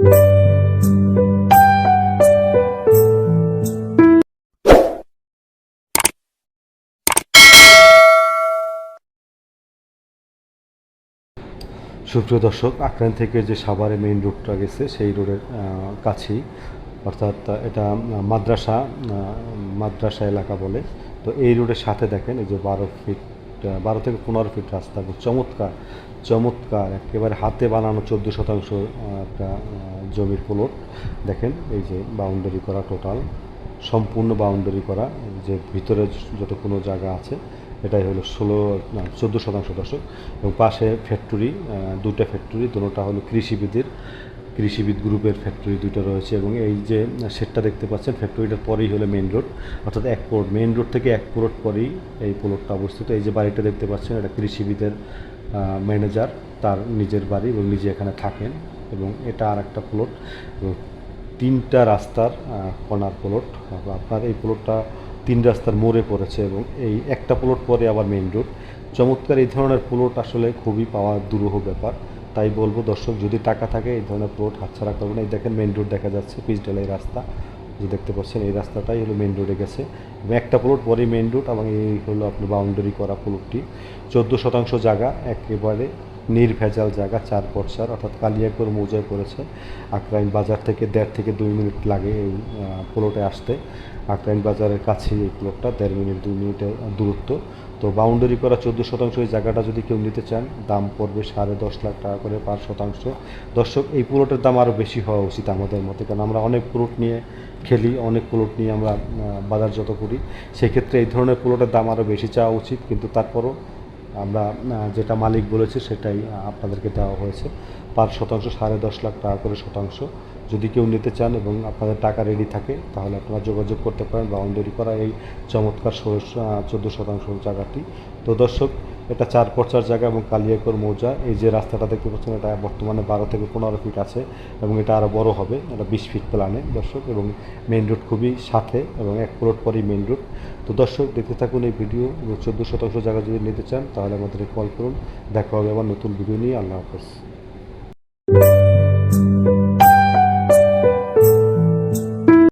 সুপ্রিয় দর্শক, আক্রান্ত থেকে যে সাভারে মেইন রোডটা গেছে, সেই রোডের কাছেই। অর্থাৎ এটা মাদ্রাসা মাদ্রাসা এলাকা বলে। তো এই রোডের সাথে দেখেন, এই যে বারো ফিট বারো থেকে পনেরো ফিট রাস্তা চমৎকার চমৎকার, একেবারে হাতে বানানো চোদ্দ শতাংশ একটা জমির প্লট। দেখেন, এই যে বাউন্ডারি করা টোটাল সম্পূর্ণ বাউন্ডারি করা, যে ভিতরে যত কোনো জায়গা আছে, এটাই হলো ষোলো চোদ্দ শতাংশ দর্শক। এবং পাশে ফ্যাক্টরি দুটা ফ্যাক্টরি দুটোটা হলো কৃষিবিদের কৃষিবিদ গ্রুপের ফ্যাক্টরি দুটো রয়েছে এবং এই যে সেটটা দেখতে পাচ্ছেন ফ্যাক্টরিটার পরেই হলো মেইন রোড অর্থাৎ এক প্লট মেন রোড থেকে এক প্লট পরেই এই প্লটটা অবস্থিত। এই যে বাড়িটা দেখতে পাচ্ছেন, এটা কৃষিবিদের ম্যানেজার তার নিজের বাড়ি এবং নিজে এখানে থাকেন এবং এটা আর একটা প্লট এবং তিনটা রাস্তার কর্নার প্লট আপনার এই প্লটটা তিন রাস্তার মোড়ে পড়েছে এবং এই একটা প্লট পরে আবার মেইন রোড চমৎকার এই ধরনের প্লট আসলে খুবই পাওয়া দুরূহ ব্যাপার। তাই বলব, দর্শক, যদি টাকা থাকে, এই ধরনের প্লট হাতছাড়া না এই দেখেন মেন রোড দেখা যাচ্ছে পিচডালাই রাস্তা। যে দেখতে পাচ্ছেন, এই রাস্তাটাই হলো মেন রোডে গেছে। এবং একটা প্লট পরে মেন রোড এবং এই হলো আপনার বাউন্ডারি করা প্লটটি চোদ্দ শতাংশ জায়গা, একেবারে নির্ভেজাল জায়গা চার পরচার অর্থাৎ কালিয়াকর মৌজায় পড়েছে। আকরাইন বাজার থেকে দেড় থেকে দুই মিনিট লাগে এই প্লটে আসতে। আকরাইন বাজারের কাছেই এই প্লটটা দেড় মিনিট, দুই মিনিটের দূরত্ব। তো বাউন্ডারি করা চোদ্দ শতাংশ, এই জায়গাটা যদি কেউ নিতে চান, দাম পড়বে সাড়ে দশ লাখ টাকা করে পাঁচ শতাংশ। দর্শক, এই প্লটের দাম আরও বেশি হওয়া উচিত আমাদের মতে, কারণ আমরা অনেক প্লট নিয়ে খেলি, অনেক প্লট নিয়ে আমরা বাজারজাত করি। সেক্ষেত্রে এই ধরনের প্লটের দাম আরও বেশি চাওয়া উচিত, কিন্তু তারপরও আমরা যেটা মালিক বলেছে সেটাই আপনাদেরকে দেওয়া হয়েছে। পাঁচ শতাংশ, সাড়ে দশ লাখ টাকা করে শতাংশ। যদি কেউ নিতে চান এবং আপনাদের টাকা রেডি থাকে, তাহলে আপনারা যোগাযোগ করতে পারেন। বাউন্ডারি করা এই চমৎকার চোদ্দ শতাংশ জায়গাটি। তো দর্শক এটা চার পর্চার জায়গা এবং কালিয়াকর মৌজা। এই যে রাস্তাটা দেখতে পাচ্ছেন, এটা বর্তমানে বারো থেকে পনেরো ফিট আছে এবং এটা আরও বড় হবে, এটা বিশ ফিট প্লানে দর্শক, এবং মেন রোড খুবই সাথে এবং এক প্লট পরেই মেন রোড তো দর্শক, দেখতে থাকুন এই ভিডিও চোদ্দ শতাংশ জায়গা যদি নিতে চান, তাহলে আমাদের কল করুন। দেখা হবে আবার নতুন ভিডিও নিয়ে। আল্লাহ হাফেজ।